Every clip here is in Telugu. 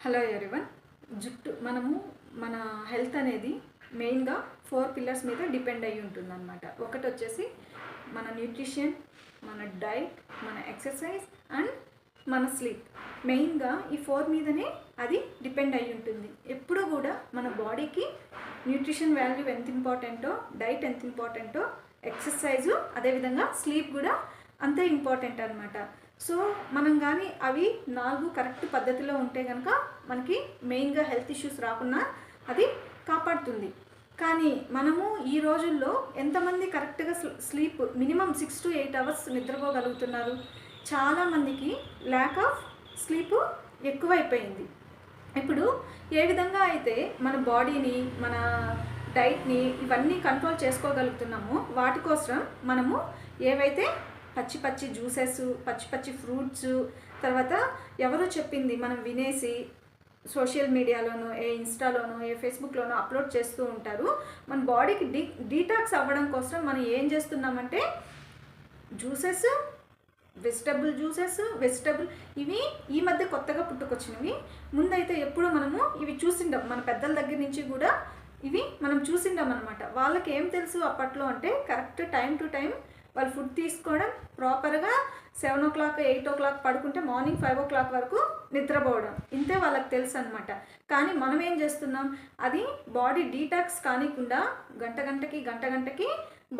హలో ఎవరివన్ జుట్టు మనము మన హెల్త్ అనేది మెయిన్గా ఫోర్ పిల్లర్స్ మీద డిపెండ్ అయి ఉంటుంది అనమాట ఒకటి వచ్చేసి మన న్యూట్రిషన్ మన డైట్ మన ఎక్సర్సైజ్ అండ్ మన స్లీప్ మెయిన్గా ఈ ఫోర్ మీదనే అది డిపెండ్ అయి ఉంటుంది. ఎప్పుడూ కూడా మన బాడీకి న్యూట్రిషన్ వాల్యూ ఎంత ఇంపార్టెంటో డైట్ ఎంత ఇంపార్టెంటో ఎక్సర్సైజు అదేవిధంగా స్లీప్ కూడా అంతే ఇంపార్టెంట్ అనమాట సో మనం కానీ అవి నాలుగు కరెక్ట్ పద్ధతిలో ఉంటే కనుక మనకి మెయిన్గా హెల్త్ ఇష్యూస్ రాకుండా అది కాపాడుతుంది. కానీ మనము ఈ రోజుల్లో ఎంతమంది కరెక్ట్గా sleep minimum six to eight hours నిద్రపోగలుగుతున్నారు? చాలామందికి ల్యాక్ ఆఫ్ స్లీప్ ఎక్కువైపోయింది. ఇప్పుడు ఏ విధంగా అయితే మన బాడీని మన డైట్ని ఇవన్నీ కంట్రోల్ చేసుకోగలుగుతున్నామో వాటి కోసం మనము ఏవైతే పచ్చి పచ్చి జ్యూసెస్ పచ్చి పచ్చి ఫ్రూట్స్ తర్వాత ఎవరో చెప్పింది మనం వినేసి సోషల్ మీడియాలోనో ఏ ఇన్స్టాలోనో ఏ ఫేస్బుక్లోనో అప్లోడ్ చేస్తూ ఉంటారు. మన బాడీకి డీ డీటాక్స్ అవ్వడం కోసం మనం ఏం చేస్తున్నామంటే జ్యూసెస్ వెజిటబుల్ జ్యూసెస్ వెజిటబుల్ ఇవి ఈ మధ్య కొత్తగా పుట్టుకొచ్చినవి. ముందైతే ఎప్పుడూ మనము ఇవి చూసిండాం. మన పెద్దల దగ్గర నుంచి కూడా ఇవి మనం చూసిండాం అనమాట వాళ్ళకి ఏం తెలుసు అప్పట్లో అంటే కరెక్ట్ టైం టు టైం వాళ్ళు ఫుడ్ తీసుకోవడం ప్రాపర్గా seven o'clock eight o'clock పడుకుంటే మార్నింగ్ ఫైవ్ ఓ క్లాక్ వరకు నిద్రపోవడం. ఇంతే వాళ్ళకి తెలుసు అనమాట కానీ మనం ఏం చేస్తున్నాం? అది బాడీ డీటాక్స్ కానికుండా గంట గంటకి గంట గంటకి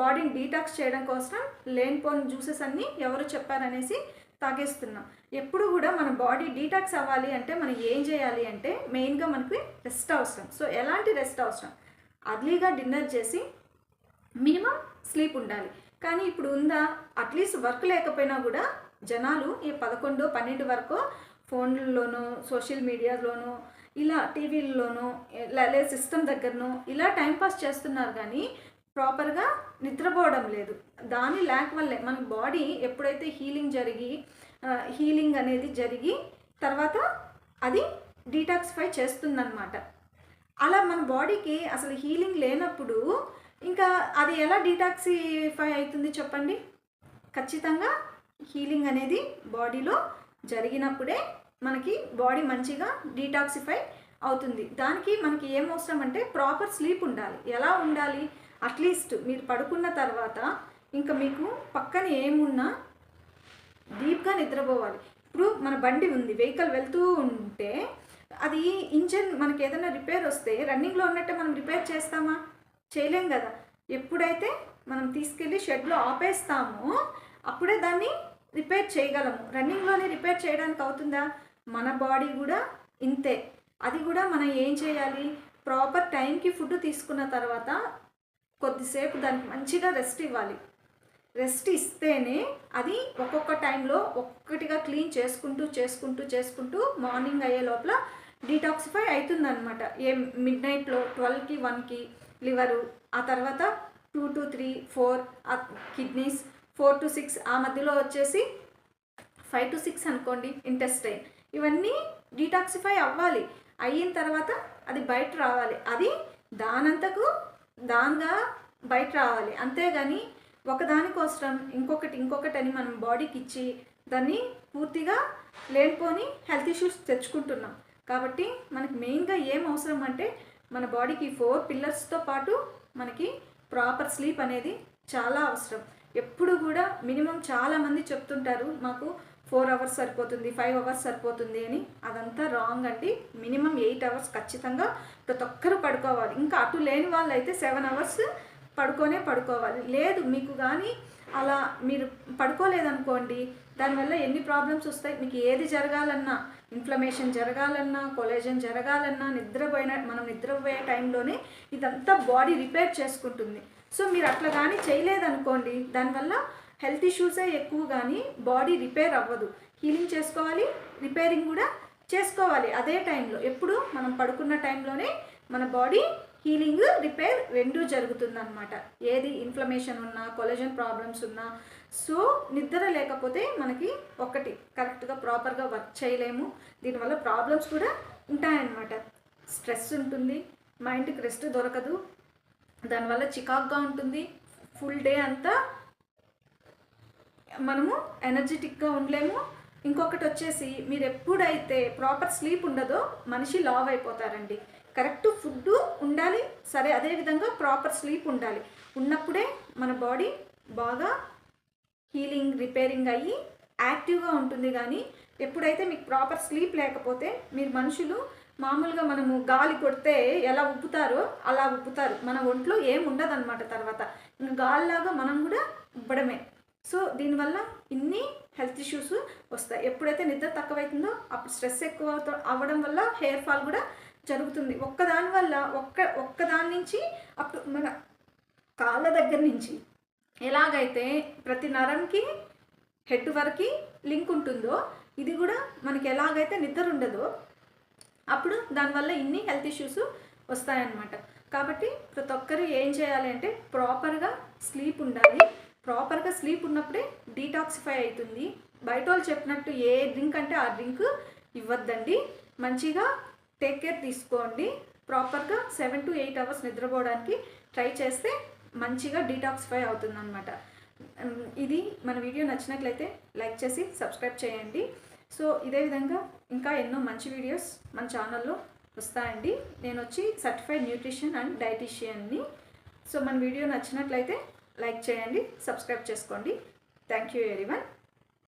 బాడీని డీటాక్స్ చేయడం కోసం లేనిపోని జ్యూసెస్ అన్నీ ఎవరు చెప్పారనేసి తాగేస్తున్నాం. ఎప్పుడు కూడా మన బాడీ డీటాక్స్ అవ్వాలి అంటే మనం ఏం చేయాలి అంటే మెయిన్గా మనకి రెస్ట్ అవసరం. సో ఎలాంటి రెస్ట్ అవసరం? అర్లీగా డిన్నర్ చేసి మినిమం స్లీప్ ఉండాలి. కానీ ఇప్పుడు ఉందా? అట్లీస్ట్ వర్క్ లేకపోయినా కూడా జనాలు ఈ పదకొండు పన్నెండు వరకు ఫోన్లలోనూ సోషల్ మీడియాలోనూ ఇలా టీవీల్లోనూ లేదా సిస్టమ్ దగ్గరనో ఇలా టైంపాస్ చేస్తున్నారు కానీ ప్రాపర్గా నిద్రపోవడం లేదు. దాని ల్యాక్ వల్లే మన బాడీ ఎప్పుడైతే హీలింగ్ జరిగి హీలింగ్ అనేది జరిగి తర్వాత అది డీటాక్సిఫై చేస్తుందన్నమాట. అలా మన బాడీకి అసలు హీలింగ్ లేనప్పుడు ఇంకా అది ఎలా డీటాక్సిఫై అవుతుంది చెప్పండి? ఖచ్చితంగా హీలింగ్ అనేది బాడీలో జరిగినప్పుడే మనకి బాడీ మంచిగా డీటాక్సిఫై అవుతుంది. దానికి మనకి ఏం అవసరం అంటే ప్రాపర్ స్లీప్ ఉండాలి. ఎలా ఉండాలి? అట్లీస్ట్ మీరు పడుకున్న తర్వాత ఇంకా మీకు పక్కన ఏమున్నా డీప్గా నిద్రపోవాలి. ఇప్పుడు మన బండి ఉంది వెహికల్ వెళ్తూ ఉంటే అది ఇంజన్ మనకి ఏదైనా రిపేర్ వస్తే రన్నింగ్లో ఉన్నట్టే మనం రిపేర్ చేస్తామా? చేయలేం కదా. ఎప్పుడైతే మనం తీసుకెళ్ళి షెడ్లో ఆపేస్తామో అప్పుడే దాన్ని రిపేర్ చేయగలము. రన్నింగ్లోనే రిపేర్ చేయడానికి అవుతుందా? మన బాడీ కూడా ఇంతే. అది కూడా మనం ఏం చేయాలి? ప్రాపర్ టైంకి ఫుడ్ తీసుకున్న తర్వాత కొద్దిసేపు దానికి మంచిగా రెస్ట్ ఇవ్వాలి. రెస్ట్ ఇస్తేనే అది ఒక్కొక్క టైంలో ఒక్కటిగా క్లీన్ చేసుకుంటూ చేసుకుంటూ చేసుకుంటూ మార్నింగ్ అయ్యే లోపల డీటాక్సిఫై అవుతుందన్నమాట. ఏ మిడ్ నైట్లో ట్వెల్వ్కి వన్కి లివరు ఆ తర్వాత two to three four kidneys four to six ఆ మధ్యలో వచ్చేసి ఫైవ్ టు సిక్స్ అనుకోండి ఇంటెస్టైన్. ఇవన్నీ డీటాక్సిఫై అవ్వాలి. అయిన తర్వాత అది బయట రావాలి. అది దానంతకు దానిగా బయట రావాలి. అంతేగాని ఒకదానికోసం ఇంకొకటి ఇంకొకటి అని మనం బాడీకి ఇచ్చి దాన్ని పూర్తిగా లేనిపోని హెల్త్ ఇష్యూస్ తెచ్చుకుంటున్నాం. కాబట్టి మనకి మెయిన్గా ఏం అవసరం అంటే మన బాడీకి ఫోర్ పిల్లర్స్తో పాటు మనకి ప్రాపర్ స్లీప్ అనేది చాలా అవసరం. ఎప్పుడు కూడా మినిమం చాలామంది చెప్తుంటారు మాకు ఫోర్ అవర్స్ సరిపోతుంది ఫైవ్ అవర్స్ సరిపోతుంది అని. అదంతా రాంగ్ అండి. మినిమం ఎయిట్ అవర్స్ ఖచ్చితంగా ప్రతి ఒక్కరు పడుకోవాలి. ఇంకా అటు లేని వాళ్ళు అయితే సెవెన్ అవర్స్ పడుకోనే పడుకోవాలి. లేదు మీకు కానీ అలా మీరు పడుకోలేదనుకోండి దానివల్ల ఎన్ని ప్రాబ్లమ్స్ వస్తాయి? మీకు ఏది జరగాలన్నా ఇన్ఫ్లమేషన్ జరగాలన్నా కొలేజన్ జరగాలన్నా నిద్రపోయిన మనం నిద్రపోయే టైంలోనే ఇదంతా బాడీ రిపేర్ చేసుకుంటుంది. సో మీరు అట్లా కానీ చేయలేదనుకోండి దానివల్ల హెల్త్ ఇష్యూసే ఎక్కువ కానీ బాడీ రిపేర్ అవ్వదు. హీలింగ్ చేసుకోవాలి రిపేరింగ్ కూడా చేసుకోవాలి. అదే టైంలో ఎప్పుడు మనం పడుకున్న టైంలోనే మన బాడీ హీలింగ్ రిపేర్ రెండూ జరుగుతుందన్నమాట. ఏది ఇన్ఫ్లమేషన్ ఉన్నా కొలజన్ ప్రాబ్లమ్స్ ఉన్నా సో నిద్ర లేకపోతే మనకి ఒకటి కరెక్ట్గా ప్రాపర్గా వర్క్ చేయలేము. దీనివల్ల ప్రాబ్లమ్స్ కూడా ఉంటాయన్నమాట. స్ట్రెస్ ఉంటుంది మైండ్కి రెస్ట్ దొరకదు. దానివల్ల చికాక్గా ఉంటుంది. ఫుల్ డే అంతా మనము ఎనర్జెటిక్గా ఉండలేము. ఇంకొకటి వచ్చేసి మీరు ఎప్పుడైతే ప్రాపర్ స్లీప్ ఉండదో మనిషి లావ్ అయిపోతారండి. కరెక్ట్ ఫుడ్ ఉండాలి సరే అదేవిధంగా ప్రాపర్ స్లీప్ ఉండాలి. ఉన్నప్పుడే మన బాడీ బాగా హీలింగ్ రిపేరింగ్ అయ్యి యాక్టివ్గా ఉంటుంది కానీ ఎప్పుడైతే మీకు ప్రాపర్ స్లీప్ లేకపోతే మీరు మనుషులు మామూలుగా మనము గాలి కొడితే ఎలా ఉబ్బుతారో అలా ఉబ్బుతారు. మన ఒంట్లో ఏం ఉండదన్నమాట తర్వాత. ఇంకా గాలిలాగా మనం కూడా ఉబ్బడమే. సో దీనివల్ల ఇన్ని హెల్త్ ఇష్యూస్ వస్తాయి. ఎప్పుడైతే నిద్ర తక్కువైతుందో అప్పుడు స్ట్రెస్ ఎక్కువ అవ్వడం వల్ల హెయిర్ ఫాల్ కూడా జరుగుతుంది. ఒక్కదాని వల్ల ఒక్క ఒక్కదాని నుంచి అప్పుడు మన కాళ్ళ దగ్గర నుంచి ఎలాగైతే ప్రతి నరంకి హెడ్ వరకు లింక్ ఉంటుందో ఇది కూడా మనకి ఎలాగైతే నిద్ర ఉండదో అప్పుడు దానివల్ల ఇన్ని హెల్త్ ఇష్యూస్ వస్తాయన్నమాట. కాబట్టి ప్రతి ఒక్కరు ఏం చేయాలి అంటే ప్రాపర్గా స్లీప్ ఉండాలి. ప్రాపర్గా స్లీప్ ఉన్నప్పుడే డీటాక్సిఫై అవుతుంది. బయట వాళ్ళు చెప్పినట్టు ఏ డ్రింక్ అంటే ఆ డ్రింక్ ఇవ్వద్దండి. మంచిగా టేక్ కేర్ తీసుకోండి. ప్రాపర్గా సెవెన్ టు ఎయిట్ అవర్స్ నిద్రపోవడానికి ట్రై చేస్తే మంచిగా డీటాక్సిఫై అవుతుందన్నమాట. ఇది మన వీడియో నచ్చినట్లయితే లైక్ చేసి సబ్స్క్రైబ్ చేయండి. సో ఇదే విధంగా ఇంకా ఎన్నో మంచి వీడియోస్ మన ఛానల్లో వస్తాయండి. నేను వచ్చి సర్టిఫైడ్ న్యూట్రిషన్ అండ్ డైటీషియన్ని సో మన వీడియో నచ్చినట్లయితే లైక్ చేయండి సబ్స్క్రైబ్ చేసుకోండి. Thank you everyone